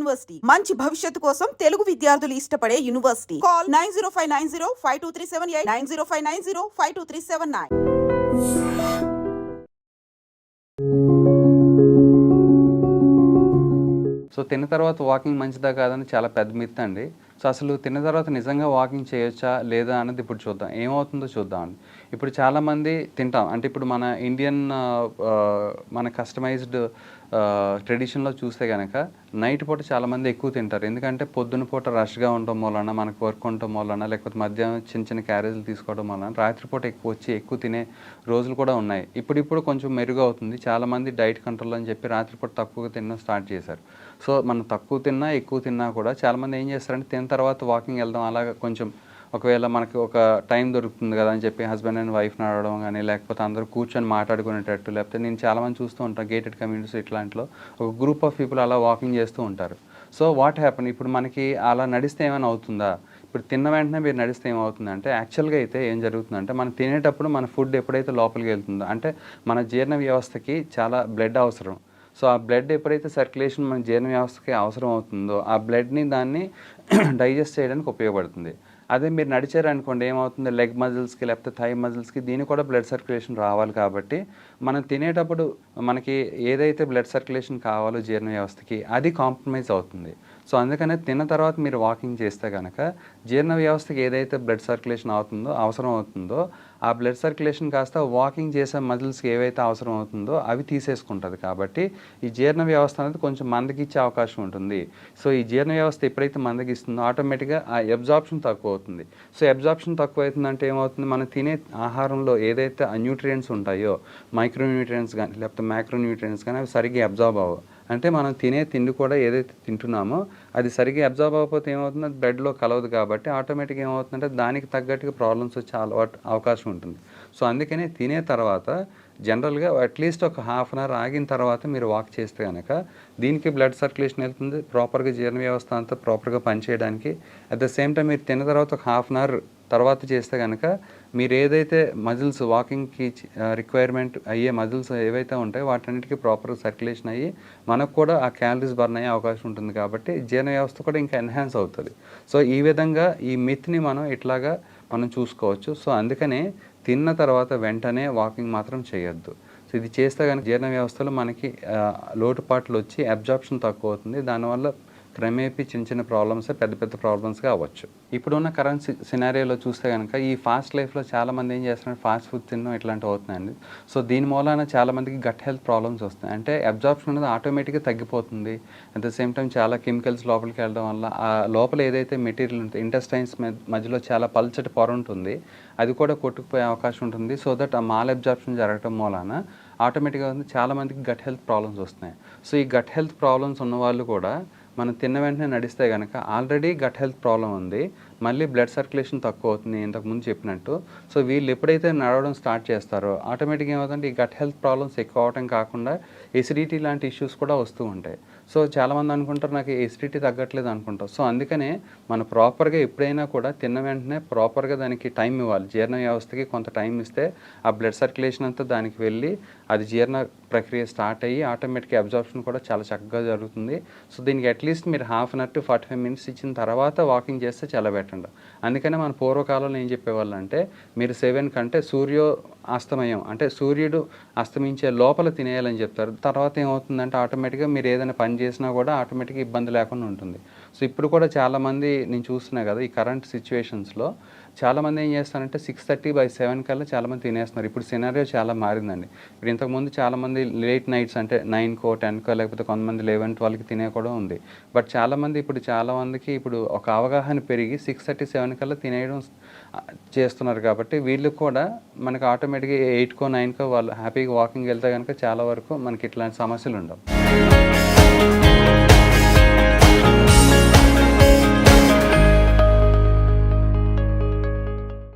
University. మంచి భవిష్యత్తు కోసం తెలుగు విద్యార్థులు ఇష్టపడే university. Call nine zero five nine zero five two three seven eight nine zero five nine zero five two three seven nine. So తిన్న తర్వాత walking మంచిదా కాదని చాలా పెద్ద మిత్ అండి. సో అసలు తిన్న తర్వాత నిజంగా వాకింగ్ చేయొచ్చా లేదా అనేది ఇప్పుడు చూద్దాం. ఏమవుతుందో చూద్దాం అండి. ఇప్పుడు చాలామంది తింటాం. అంటే ఇప్పుడు మన ఇండియన్ మన కస్టమైజ్డ్ ట్రెడిషన్లో చూస్తే కనుక నైట్ పూట చాలామంది ఎక్కువ తింటారు. ఎందుకంటే పొద్దున పూట రష్గా ఉండటం వలన మనకు వర్క్ ఉండటం వలన లేకపోతే మధ్యాహ్నం చిన్న చిన్న క్యారేజీలు తీసుకోవడం వలన రాత్రిపూట ఎక్కువ వచ్చి ఎక్కువ తినే రోజులు కూడా ఉన్నాయి. ఇప్పుడిప్పుడు కొంచెం మెరుగు అవుతుంది. చాలామంది డైట్ కంట్రోల్ అని చెప్పి రాత్రిపూట తక్కువగా తినడం స్టార్ట్ చేశారు. సో మనం తక్కువ తిన్నా ఎక్కువ తిన్నా కూడా చాలామంది ఏం చేస్తారంటే తిన్న తర్వాత వాకింగ్ వెళ్దాం అలాగా కొంచెం ఒకవేళ మనకి ఒక టైం దొరుకుతుంది కదా అని చెప్పి హస్బెండ్ అండ్ వైఫ్ని అడగడం కానీ లేకపోతే అందరూ కూర్చొని మాట్లాడుకునేటట్టు లేకపోతే నేను చాలామంది చూస్తూ ఉంటాను గేటెడ్ కమ్యూనిటీస్ ఇట్లాంటిలో ఒక గ్రూప్ ఆఫ్ పీపుల్ అలా వాకింగ్ చేస్తూ ఉంటారు. సో వాట్ హ్యాపన్ ఇప్పుడు మనకి అలా నడిస్తే ఏమైనా అవుతుందా? ఇప్పుడు తిన్న వెంటనే మీరు నడిస్తే ఏమవుతుందంటే యాక్చువల్గా అయితే ఏం జరుగుతుందంటే మనం తినేటప్పుడు మన ఫుడ్ ఎప్పుడైతే లోపలికి వెళ్తుందో అంటే మన జీర్ణ వ్యవస్థకి చాలా బ్లడ్ అవసరం. సో ఆ బ్లడ్ ఎప్పుడైతే సర్క్యులేషన్ మన జీర్ణ వ్యవస్థకి అవసరం అవుతుందో ఆ బ్లడ్ని దాన్ని డైజెస్ట్ చేయడానికి ఉపయోగపడుతుంది. అదే మీరు నడిచారనుకోండి ఏమవుతుంది? లెగ్ మజిల్స్కి లేకపోతే థై మజిల్స్కి దీనికి కూడా బ్లడ్ సర్క్యులేషన్ రావాలి కాబట్టి మనం తినేటప్పుడు మనకి ఏదైతే బ్లడ్ సర్క్యులేషన్ కావాలో జీర్ణ వ్యవస్థకి అది కాంప్రమైజ్ అవుతుంది. సో అందుకనే తిన్న తర్వాత మీరు వాకింగ్ చేస్తే కనుక జీర్ణ వ్యవస్థకి ఏదైతే బ్లడ్ సర్క్యులేషన్ అవుతుందో అవసరం అవుతుందో ఆ బ్లడ్ సర్క్యులేషన్ కాస్త వాకింగ్ చేసే మజిల్స్కి ఏవైతే అవసరం అవుతుందో అవి తీసేసుకుంటుంది. కాబట్టి ఈ జీర్ణ వ్యవస్థ అనేది కొంచెం మందగిచ్చే అవకాశం ఉంటుంది. సో ఈ జీర్ణ వ్యవస్థ ఎప్పుడైతే మందగిస్తుందో ఆటోమేటిక్గా ఆ అబ్జార్ప్షన్ తక్కువ అవుతుంది. సో అబ్జార్ప్షన్ తక్కువ అవుతుందంటే ఏమవుతుంది? మనం తినే ఆహారంలో ఏదైతే న్యూట్రియంట్స్ ఉంటాయో మైక్రోన్యూట్రియంట్స్ కానీ లేకపోతే మ్యాక్రోన్యూట్రియంట్స్ కానీ అవి సరిగ్గా అబ్జార్బ్ అవ్వవు. అంటే మనం తినే తిండి కూడా ఏదైతే తింటున్నామో అది సరిగ్గా అబ్జర్వ్ అవ్వకపోతే ఏమవుతుంది? అది బ్లడ్లో కలవదు కాబట్టి ఆటోమేటిక్గా ఏమవుతుందంటే దానికి తగ్గట్టుగా ప్రాబ్లమ్స్ వచ్చే అలవాటు అవకాశం ఉంటుంది. సో అందుకనే తినే తర్వాత జనరల్గా అట్లీస్ట్ ఒక హాఫ్ అన్ అవర్ ఆగిన తర్వాత మీరు వాక్ చేస్తే కనుక దీనికి బ్లడ్ సర్క్యులేషన్ వెళ్తుంది. ప్రాపర్గా జీర్ణ వ్యవస్థ అంతా ప్రాపర్గా పనిచేయడానికి. అట్ ద సేమ్ టైం మీరు తిన్న తర్వాత ఒక హాఫ్ అన్ అవర్ తర్వాత చేస్తే కనుక మీరు ఏదైతే మజిల్స్ వాకింగ్కి రిక్వైర్మెంట్ అయ్యే మజిల్స్ ఏవైతే ఉంటాయో వాటన్నిటికీ ప్రాపర్ సర్క్యులేషన్ అయ్యి మనకు కూడా ఆ క్యాలరీస్ బర్న్ అయ్యే అవకాశం ఉంటుంది కాబట్టి జీర్ణ వ్యవస్థ కూడా ఇంకా ఎన్హాన్స్ అవుతుంది. సో ఈ విధంగా ఈ మిత్ని మనం ఇట్లాగా మనం చూసుకోవచ్చు. సో అందుకనే తిన్న తర్వాత వెంటనే వాకింగ్ మాత్రం చేయొద్దు. సో ఇది చేస్తే కనుక జీర్ణ వ్యవస్థలో మనకి లోటుపాట్లు వచ్చి అబ్జార్ప్షన్ తక్కువ అవుతుంది. దానివల్ల క్రమేపీ చిన్న చిన్న ప్రాబ్లమ్స్ పెద్ద పెద్ద ప్రాబ్లమ్స్గా అవ్వచ్చు. ఇప్పుడున్న కరెంట్ సినారియోలో చూస్తే కనుక ఈ ఫాస్ట్ లైఫ్లో చాలా మంది ఏం చేస్తున్నారు? ఫాస్ట్ ఫుడ్ తినడం ఇట్లాంటివి అవుతున్నాయండి. సో దీని మూలాన చాలా మందికి గట్ హెల్త్ ప్రాబ్లమ్స్ వస్తాయి. అంటే అబ్జార్ప్షన్ అనేది ఆటోమేటిక్గా తగ్గిపోతుంది. అట్ ద సేమ్ టైం చాలా కెమికల్స్ లోపలికి వెళ్ళడం వల్ల ఆ లోపల ఏదైతే మెటీరియల్ ఉంటుంది ఇంటెస్టైన్స్ మధ్యలో చాలా పల్చటి పొర ఉంటుంది. అది కూడా కొట్టుకుపోయే అవకాశం ఉంటుంది. సో దట్ ఆ మాల్ అబ్జార్ప్షన్ జరగడం మూలాన ఆటోమేటిక్గా చాలా చాలామందికి గట్ హెల్త్ ప్రాబ్లమ్స్ వస్తున్నాయి. సో ఈ గట్ హెల్త్ ప్రాబ్లమ్స్ ఉన్న వాళ్ళు కూడా మనం తిన్న వెంటనే నడిస్తే కనుక ఆల్రెడీ గట్ హెల్త్ ప్రాబ్లం ఉంది. మళ్ళీ బ్లడ్ సర్క్యులేషన్ తక్కువ అవుతుంది ఇంతకుముందు చెప్పినట్టు. సో వీళ్ళు ఎప్పుడైతే నడవడం స్టార్ట్ చేస్తారో ఆటోమేటిక్గా ఏమవుతుందంటే ఈ గట్ హెల్త్ ప్రాబ్లమ్స్ ఎక్కువ అవడం కాకుండా ఎసిడిటీ లాంటి ఇష్యూస్ కూడా వస్తూ ఉంటాయి. సో చాలామంది అనుకుంటారు నాకు ఎసిడిటీ తగ్గట్లేదు అనుకుంటారు సో అందుకనే మనం ప్రాపర్గా ఎప్పుడైనా కూడా తిన్న వెంటనే ప్రాపర్గా దానికి టైం ఇవ్వాలి. జీర్ణ వ్యవస్థకి కొంత టైం ఇస్తే ఆ బ్లడ్ సర్క్యులేషన్ అంతా దానికి వెళ్ళి అది జీర్ణ ప్రక్రియ స్టార్ట్ అయ్యి ఆటోమేటిక్ అబ్జార్ప్షన్ కూడా చాలా చక్కగా జరుగుతుంది. సో దీనికి అట్లీస్ట్ మీరు half an hour to forty five minutes ఇచ్చిన తర్వాత వాకింగ్ చేస్తే చాలా బెటర్ ആയിട്ടുണ്ട് అందుకనే మన పూర్వకాలంలో ఏం చెప్పేవాళ్ళు అంటే మీరు సెవెన్ కంటే సూర్యో అస్తమయం అంటే సూర్యుడు అస్తమించే లోపల తినేయాలని చెప్తారు. తర్వాత ఏమవుతుందంటే ఆటోమేటిక్గా మీరు ఏదైనా పని చేసినా కూడా ఆటోమేటిక్గా ఇబ్బంది లేకుండా ఉంటుంది. సో ఇప్పుడు కూడా చాలామంది నేను చూస్తున్నా కదా ఈ కరెంట్ సిచ్యువేషన్స్లో చాలామంది ఏం చేస్తారంటే సిక్స్ థర్టీ బై సెవెన్ కల్లా చాలామంది తినేస్తున్నారు. ఇప్పుడు సినారియో చాలా మారిందండి. ఇప్పుడు ఇంతకుముందు చాలామంది లేట్ నైట్స్ అంటే నైన్కో టెన్కో లేకపోతే కొంతమంది లెవెన్ ట్వెల్వ్కి తినే కూడా ఉంది. బట్ చాలామంది ఇప్పుడు చాలా మందికి ఇప్పుడు ఒక అవగాహన పెరిగి సిక్స్ థర్టీ సెవెన్ కల్లా తినేయడం చేస్తున్నారు కాబట్టి వీళ్ళు కూడా మనకి ఆటోమేటిక్గా ఎయిట్కో నైన్కో వాళ్ళు హ్యాపీగా వాకింగ్ వెళ్తే కనుక చాలా వరకు మనకి ఇట్లాంటి సమస్యలు ఉండవు